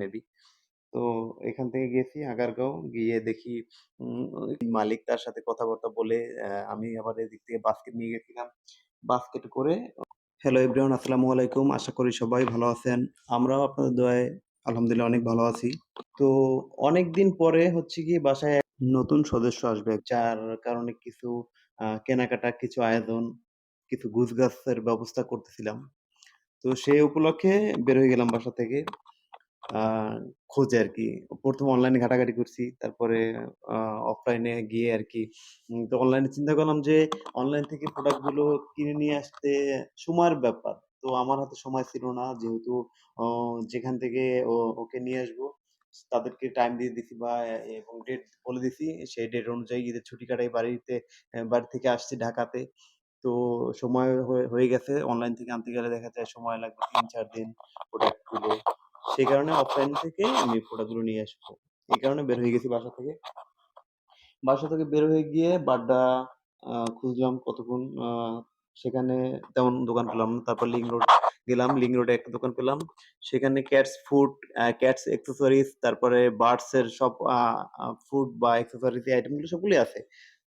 Maybe. তো এখান থেকে গেছি আগারগাঁও। গিয়ে দেখি মালিক তার সাথে কথাবার্তা বলে আমি আবার এদিক থেকে বাস্কেট নিয়ে গেছিলাম। বাস্কেটে করে হ্যালো এভরিওয়ান আসসালামু আলাইকুম। আশা করি সবাই ভালো আছেন। আমরাও আপনাদের দোয়ায় আলহামদুলিল্লাহ অনেক ভালো আছি। তো অনেকদিন পরে হচ্ছে কি বাসায় নতুন সদস্য আসবে। যার কারণে কিছু কেনাকাটা, কিছু আয়োজন, কিছু গুছগাছের ব্যবস্থা করতেছিলাম। তো সেই উপলক্ষে বের হয়ে গেলাম বাসা থেকে। খোঁজে আরকি। ১ম অনলাইনে ঘাটাঘাটি করছি। তারপরে অফলাইনে গিয়ে আর কি তো অনলাইনে চিন্তা করলাম যে অনলাইন থেকে প্রোডাক্টগুলো কিনে নিয়ে আসতে সময়ের ব্যাপার। তো আমার হাতে সময় ছিল না। যেহেতু যেখান থেকে ওকে নিয়ে আসব, তাদেরকে টাইম দিয়ে দিছি বা এবং ডেট বলে দিছি। সেই ডেট অনুযায়ী ঈদের ছুটি কাটাই বাড়িতে বাড়ি থেকে আসছি ঢাকাতে। তো সময় হয়ে গেছে। অনলাইন থেকে আনতে গেলে দেখা যায় সময় লাগবে ৩-৪ দিন প্রোডাক্টগুলো। সেই কারণে অফলাইন থেকে আমি প্রোডাক্টগুলো নিয়ে আসব। এই কারণে বের হয়ে গেছি বাসা থেকে। বাসা থেকে বের হয়ে গিয়ে বাড্ডা খুঁজলাম কতক্ষণ সেখানে তেমন দোকান পেলাম না। তারপর লিংক রোড গেলাম। লিংক রোডে একটা দোকান পেলাম। সেখানে ক্যাটস ফুড, ক্যাটস অ্যাক্সেসরিজ তারপরে বার্ডস এর সব ফুড বা অ্যাক্সেসরিজ আইটেমগুলো সবগুলোই আছে।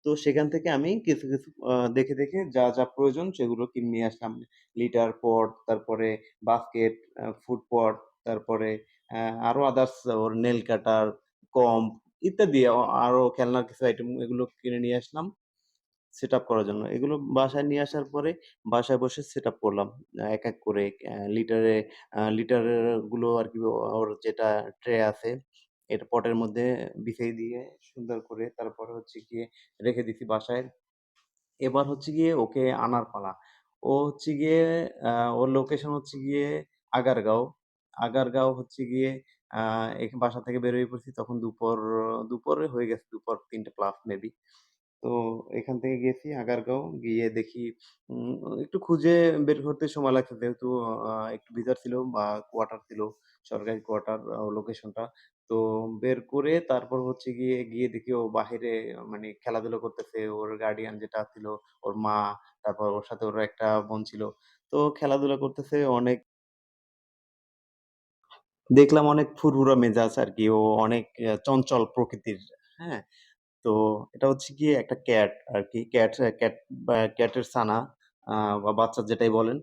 তো সেখান থেকে আমি কিছু, কিছু দেখে, দেখে যা, যা প্রয়োজন সেগুলো কিনে নিয়ে আসলাম। লিটার পট, তারপরে বাস্কেট, ফুড পট, তারপরে অ্যা আরও আদার্স ওর নেল কাটার, কম্ব ইত্যাদি অ আরও খেলনার কিছু আইটেম এগুলো কিনে নিয়ে আসলাম সেট আপ করার জন্য। এগুলো বাসায় নিয়ে আসার পরে বাসায় বসে সেট আপ করলাম। এক, এক করে লিটারে আ লিটারেরগুলো আরকি ওর যেটা ট্রে আছে এটা পটের মধ্যে বিছিয়ে দিয়ে সুন্দর করে তারপরে হচ্ছে গিয়ে রেখে দিছি বাসায়। এবার হচ্ছে গিয়ে ওকে আনার পালা। ও হচ্ছে গিয়ে ওর লোকেশন হচ্ছে গিয়ে আগারগাঁও। আগারগাঁও হচ্ছে গিয়ে বাসা থেকে বের হয়ে পড়ছি তখন দুপুর, দুপুরে হয়ে গেছে দুপুর ৩টা প্লাস মেবি। তো এখান থেকে গেছি আগারগাঁও। গিয়ে দেখি একটু খুঁজে বের করতে সময় লাগছে যেহেতু একটু ভিতর ছিল বা কোয়ার্টার ছিল, সরকারি কোয়ার্টার লোকেশনটা। তো বের করে তারপর হচ্ছে গিয়ে, গিয়ে দেখি ও বাহিরে মানে খেলাধুলা করতেছে। ওর গার্ডিয়ান যেটা ছিল, ওর মা, তারপর ওর সাথে ওর একটা বোন ছিল। তো খেলাধুলা করতেছে অনেক দেখলাম অনেক ফুরফুরা মেজাজ আর কি ও অনেক চঞ্চল প্রকৃতির, হ্যাঁ? তো এটা হচ্ছে গিয়ে একটা ক্যাট আর কি ক্যাট ক্যাট ক্যাটের আ বা বাচ্চা যেটাই বলেন।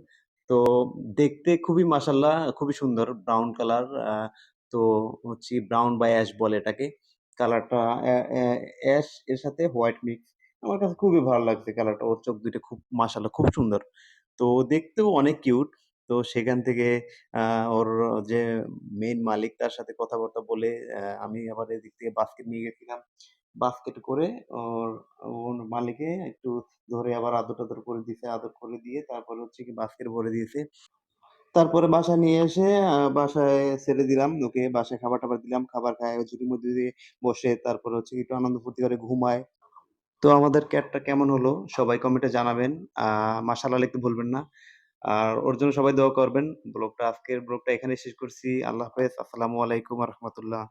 তো দেখতে খুবই মাশাআল্লাহ খুবই সুন্দর ব্রাউন কালার। তো হচ্ছে ব্রাউন বা অ্যাশ বলে এটাকে। কালারটা অ্যা অ্যা অ্যাশ এর সাথে হোয়াইট মিক্স। আমার কাছে খুবই ভালো লাগছে কালারটা। ওর চোখ ২ টা খুব মাশাআল্লাহ খুব সুন্দর। তো দেখতেও অনেক কিউট। তো সেখান থেকে ওর যে মেইন মালিক তার সাথে কথাবার্তা বলে আমি আবার এদিক থেকে বাস্কেট নিয়ে গেছিলাম। বাস্কেট করে ওর ওর মালিকে একটু ধরে আবার আদর-টাদর করে দিছে। আদর করে দিয়ে তারপরে হচ্ছে কি বাস্কেট ভরে দিয়েছে। তারপরে বাসায় নিয়ে এসে বাসায় ছেড়ে দিলাম ওকে। বাসায় খাবার-টাবার দিলাম। খাবার খায় ঝুড়ির মধ্যে দিয়ে বসে, তারপরে হচ্ছে একটু আনন্দ ফুর্তি করে ঘুমায়। তো আমাদের ক্যাটটা কেমন হলো সবাই কমেন্টে জানাবেন। আ, মাশাআল্লাহ লিখতে ভুলবেন না। আর ওর জন্য সবাই দোয়া করবেন। ব্লগটা আজকের ব্লগটা এখানেই শেষ করছি। আল্লাহ হাফেজ। আসসালামু আলাইকুম রাহমাতুল্লাহ।